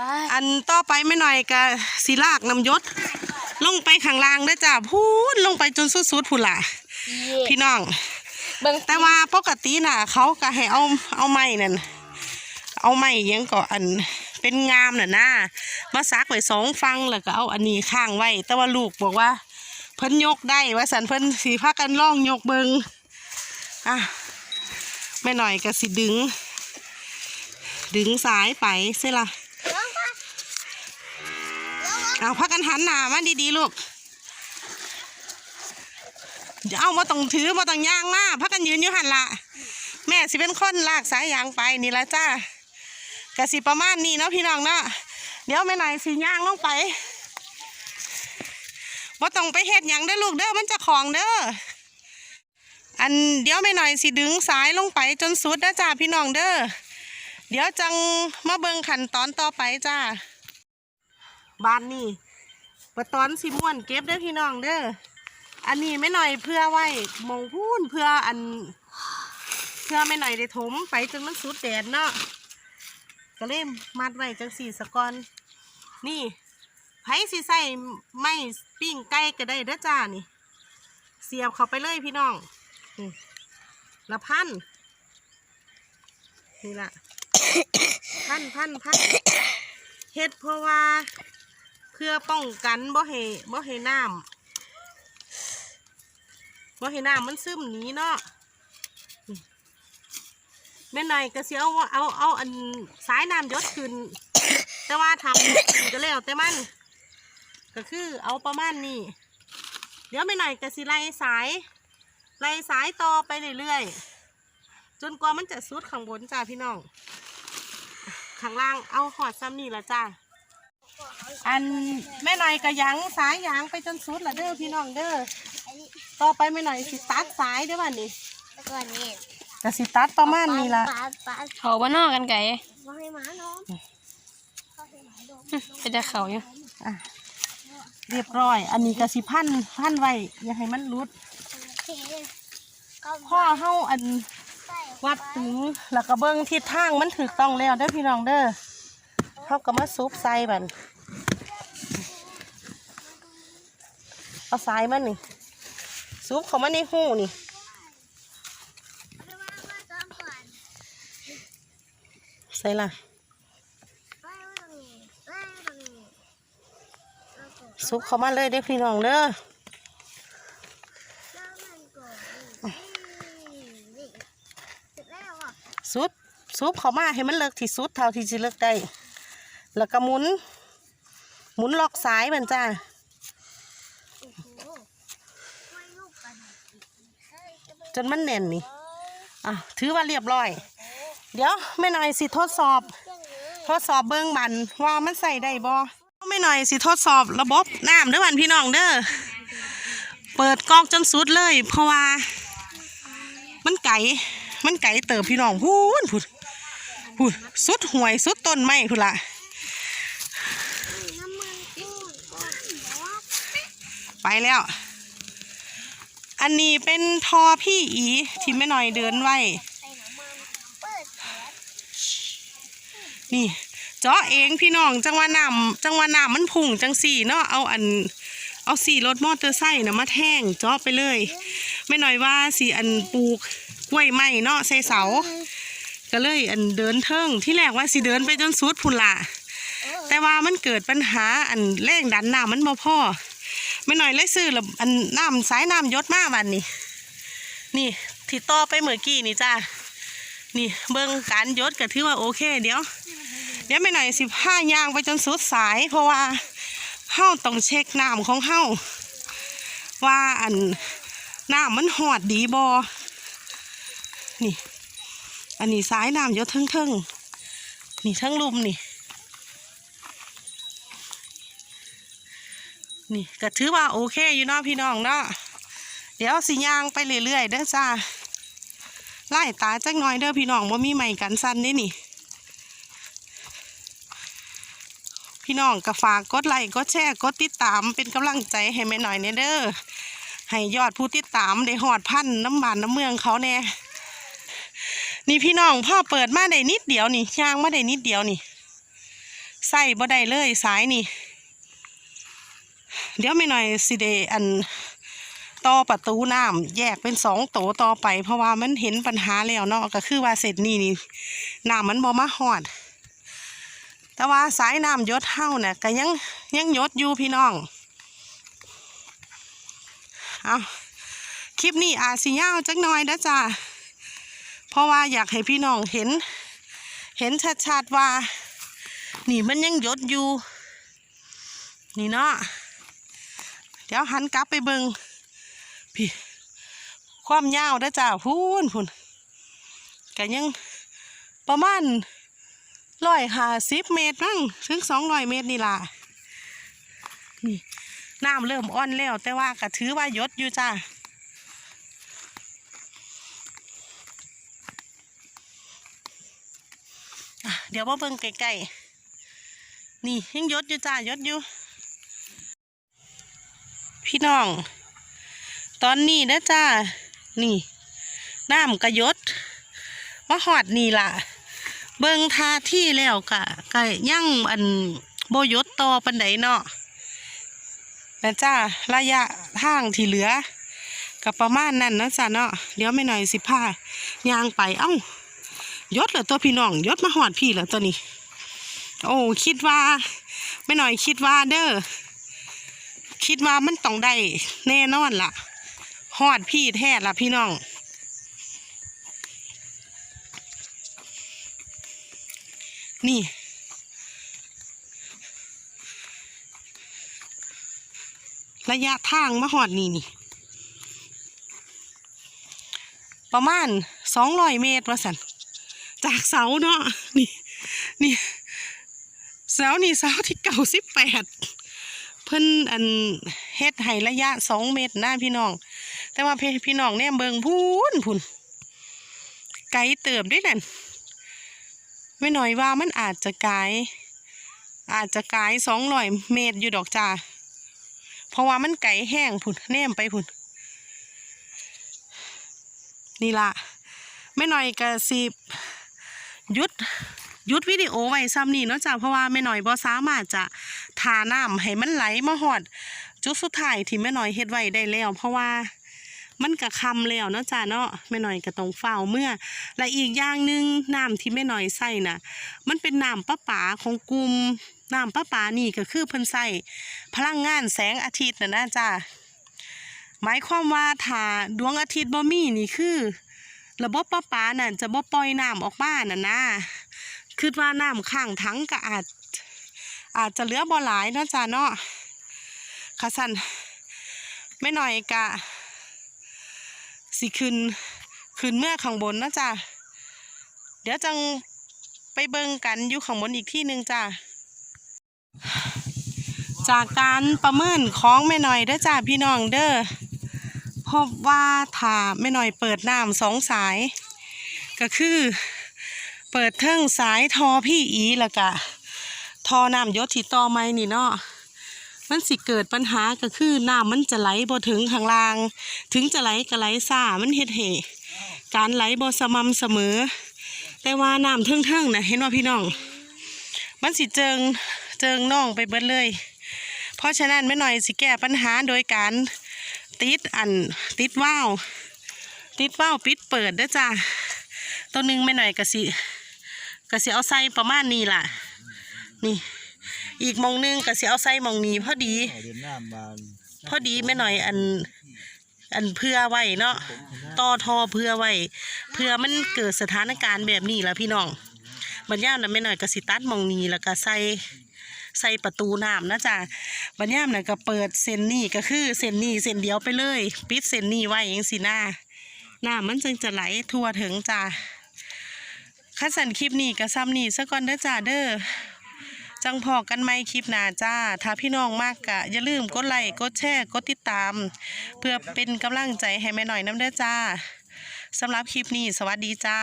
บ้าอันต่อไปไม่หน่อยก็สิลากน้ำยศ ลงไปข้างล่างเด้อจ้าพูดลงไปจนสุดๆพุ่นล่ะ พี่น้องเบิ่งแต่ว่าปกติน่ะ เขาก็ให้เอาเอาไม้นั่นเอาไม้อิหยังก็อันเป็นงามน่ะนะมาซักไว้สองฟังแล้วก็เอาอันนี้ข้างไว้ แต่ว่าลูกบอกว่าเพิ่นยกได้ว่าสันเพิ่นสีพากันล่องยกเบิงอะแม่หน่อยก็สิดึง ดึงสายไปเสียละ เอาพักกันหันหน้ามาดีๆลูกอย่าเอามาต้องถือมาต้องย่างมาพักกันยืนอยู่หันละแม่สิเป็นคนลากสายยางไปนี่ละจ้ากะสิประมาณนี้เนาะพี่น้องเนาะเดี๋ยวแม่หน่อยสิย่างลงไปว่าต้องไปเฮ็ดหยังเด้อลูกเด้อมันจะของเด้ออันเดี๋ยวแม่หน่อยสิดึงสายลงไปจนสุดนะจ้าพี่น้องเด้อเดี๋ยวจังมาเบิ่งขั้นตอนต่อไปจ้า บ้านนี่ปะตอนสิม่วนเก็บเด้อพี่น้องเด้อ อันนี้ไม่หน่อยเพื่อไว้มองพูนเพื่ออัน เพื่อไม่หน่อยได้ถมไปจนมันสุดแดดเนาะก็เล่มมัดไว้จังสี่สะกอนนี่ไผสิใส่ไม้ปิ้งไก่ก็ได้เด้อจ้านี่ เสียบเข้าไปเลยพี่น้องละพันนี่ละพันพันพันเฮ็ดเพราะว่า พื่อป้องกันบ่ให้บ่ให้น้ำว่าให้น้ำมันซึมหนีเนาะแม่หน่อยก็เสียเอาเอาเอาอันสายน้ำยศขึ้น แต่ว่าทำก็แล้วแต่มัน ก็คือเอาประมาณนี้เดี๋ยวแม่หน่อยก็สิไล่สายไล่สายต่อไปเรื่อยๆจนกว่ามันจะสุดข้างบนจ้าพี่น้องข้างล่างเอาหอดซ้ำนี่ละจ้า อันแม่หน่อยก็ยังสายยางไปจนสุดละเด้อพี่น้องเด้อต่อไปไม่หน่อยสิตัดสายได้อบ้านี่แล้วก็นี่ก็สิตัดประมาณนี้ละปลาปลาเขาบ้านนอกกันไก่ว่าให้หมาน้องเขาให้หมาดมเป็นจะเขาอยู่อะเรียบร้อย อันนี้ก็สิพันพันไว้อย่าให้มันรุดโอเคก็พ่อเฮาอันใส่วัดถึงแล้วก็เบิ่งทิศทางมันถูกต้องแล้วเด้อพี่น้องเด้อเฮาก็มาซุบใส่บัน เอาสายมันนี่ซุบเขามาในหูนี่ใส่ละซุบเขามาเลยเด้อพี่น้องเด้อซุบซุบเขามาให้มันเลิกที่สุดเท่าที่จะเลิกได้ แล้วก็หมุน หมุนล็อกสายมันจ้า โอ้โหไม่ลูกกันเฮ้ย จนมันแน่นนี่อะถือว่าเรียบร้อย เดี๋ยวไม่หน่อยสิทดสอบ ทดสอบเบื้องบันว่ามันใส่ได้บ่ไม่หน่อยสิทดสอบระบบน้ำเด้อวันพี่น้องเด้อเปิดกล้องจนสุดเลย เพราะว่า มันไก่มันไก่เติบพี่น้องพูนพูดพูดสุดห่วยสุดต้นไม้พูดละไปแล้ว อันนี้เป็นทอพี่อีที่แม่หน่อยเดินไว้ นี่เจาะเองพี่น้องจังหวะน้ำจังหวะน้ำมันพุ่งจังสี่เนาะเอาอันเอาสี่รถมอเตอร์ไซค์นะมาแท่งเจาะไปเลยไม่น้อยว่าสี่อันปลูกกล้วยไม้เนาะใส่เสา ก็เลยอันเดินเทิงที่แรกว่าสิเดินไปจนสุดพุ่นละแต่ว่ามันเกิดปัญหาอันแรงดันน้ำมันบ่พอ ไม่หน้อยเลยซื้อละอันน้ำสายน้ำยศมากวันนี้ นี่ที่ต่อไปเมื่อกี้นี่จ้านี่เบิ่งการยศก็ถือว่าโอเค เดี๋ยว เดี๋ยวไม่หน่อยสิผ้ายางไปจนสุดสาย เพราะว่าเฮาต้องเช็คน้ำของเฮาว่าอันน้ำมันหอดดีบอนี่ อันนี้สายน้ำยศเทิงๆนี่เทิงลุมนี่ นี่ก็ถือว่าโอเคอยู่เนาะพี่น้องเนาะเดี๋ยวสิย่างไปเรื่อยๆเด้อจ้าไล่ตาจักหน่อยเด้อพี่น้องว่ามีใหม่กันสั้นเด้นี่ พี่น้องก็ฝากกดไลค์กดแชร์กดติดตามเป็นกำลังใจให้แม่หน่อยเนี่ยเด้อให้ยอดผู้ติดตามได้หอดพันน้ำบานน้ำเมืองเขาแน่นี่พี่น้องพ่อเปิดมาได้นิดเดียวนี่ย่างมาได้นิดเดียวนี่ใส่บ่ได้เลยสายนี่ เดี๋ยวไม่หน่อยสิเดอันต่อประตูน้ำแยกเป็นสองโตต่อไป เพราะว่ามันเห็นปัญหาแล้วเนาะก็คือว่าเสร็จนี่นี่น้ำมันบ่มาหอด แต่ว่าสายน้ำยศเฮาเนี่ยก็ยังยังยศอยู่พี่น้องเอาคลิปนี้อาจสิยาวจักหน่อยนะจ้าเพราะว่าอยากให้พี่น้องเห็น เห็นชัดๆว่า นี่มันยังยศอยู่ นี่เนาะ เดี๋ยวหันกลับไปเบิงพี่ความยาวเด้จ้าพูนพูนก็ยังประมาณร้อยห้าสิบเมตรมั้งถึงสองร้อยเมตรนี่ล่ะนี่น้ำเริ่มอ่อนแล้ว แต่ว่าก็ถือว่ายศอยู่จ้าเดี๋ยวมาเบิ่งใกล้ๆนี่ยังยศอยู่จ้ายศอยู่ พี่น้อง ตอนนี้นะจ้า นี่ น้ำกระยศมาหอดนี่ล่ะ เบิงทาที่แล้วกะกะยั่งอันโบยศต่อปันไดเนาะนะจ้าระยะทางที่เหลือกับประมาณนั้นนะจ้าเนาะเดี๋ยวไม่หน่อยสิพายางไปเอ้ายศเหรอตัวพี่น้องยศมาหอดพี่เหรอตัวนี้ โอ้คิดว่า ไม่หน่อยคิดว่าเด้อ คิดว่ามันต้องได้แน่นอนล่ะหอดพี่แท้ล่ะพี่น้องนี่ ระยะทางมาหอดนี่นี่ ประมาณสองร้อยเมตรว่าสันจากเสาเนาะนี่ นี่เสานี่เสาที่เก่าสิบแปด เพิ่นอันเฮ็ดให้ระยะสองเมตรนะพี่น้อง แต่ว่าพี่น้องเนี่ยเบิงพูนพูนไกลเติบด้วยนั่นไม่หน่อยว่ามันอาจจะไกลอาจจะไกลสองร้อยเมตรอยู่ดอกจ้าเพราะว่ามันไกลแห้งพุ่นแนมไปพุ่นนี่ละไม่หน่อยกระสิบยุด ยุดวิดีโอไว้ซ้ำนี่เนาะจ้ะเพราะว่าแม่หน่อยบ่สามารถจะทาน้ำให้มันไหลมาหอด จุดสุดท้ายที่แม่หน่อยเฮ็ดไว้ได้แล้ว เพราะว่ามันกะคำแล้วเนาะจ้ะเนาะแม่หน่อยก็ต้องเฝ้าเมื่อ และอีกอย่างหนึ่งน้ำที่แม่หน่อยใส่น่ะ มันเป็นน้ำประปาของกลุ่มน้ำประปานี่ก็คือเพิ่นใส่พลังงานแสงอาทิตย์น่ะนะจ้ะหมายความว่าถ้าดวงอาทิตย์บ่มีนี่คือ ระบบประปาน่ะจะบ่ปล่อยน้ำออกมาน่ะนะ คิดว่าน้ำข้างถังก็อาจ อาจจะเหลือบ่หลายเนาะจ้าเนาะค่ะสันไม่หน่อยกะสิขึ้นขึ้นเมื่อข้างบนเนาะจ้าเดี๋ยวจังไปเบิ่งกันอยู่ข้างบนอีกที่หนึ่งจ้าจากการประเมินของแม่หน่อยเด้อจ้าพี่น้องเด้อพบว่าถ้าไม่หน่อยเปิดน้ำสองสาย ก็คือ เปิดเทิงสายทอพี่อีล้วก็ทอน้ำยศที่ต่อไม้นี่เนาะมันสิเกิดปัญหาก็คือน้ำมันจะไหลบ่ถึงข้างล่าง ถึงจะไหลก็ไหลซ่ามันเฮ็ดให้การไหลบ่สม่ำเสมอ แต่ว่าน้ำเทิงๆนะเห็นว่าพี่น้อง มันสิเจิงเจิงน่องไปเบิดเลย เพราะฉะนั้นไม่หน่อยสิแก้ปัญหาโดยการติดอันติดว่าวติดว่าวปิดเปิดด้จ้าตัวหนึ่งไม่หน่อยกะสิ กะสิเอาใส่ประมาณนี้ล่ะ นี่ อีกหมองหนึงกะสิเอาใส่หมองนี้พอดีเดินหน้ามาพอดีไม่หน่อยอัน อันเพื่อไว้เนาะต่อทอเพื่อไว้เพื่อมันเกิดสถานการณ์แบบนี้ล่ะพี่น้องบัญญามน่ะไม่หน่อยกะสิตัดหมองนี้แล้วก็ใส่ใส่ประตูน้ำนะจ๊ะบัญญามน่ะก็เปิดเส้นนี้ก็คือเส้นนี้เส้นเดียวไปเลย ปิดเส้นนี้ไว้ยังสิหน้าน้ำมันจึงจะไหลทั่วถึงจ้ะ คันสันคลิปนี้กระซ้ำนี่ซะก่อนเด้อจ้าเด้อจังพอกันไหมคลิปหน้าจ้า ถ้าพี่น้องมากกะ อย่าลืมกดไลค์กดแชร์กดติดตาม เพื่อเป็นกำลังใจให้แม่หน่อยน้ำเด้อจ้าสำหรับคลิปนี้ สวัสดีจ้า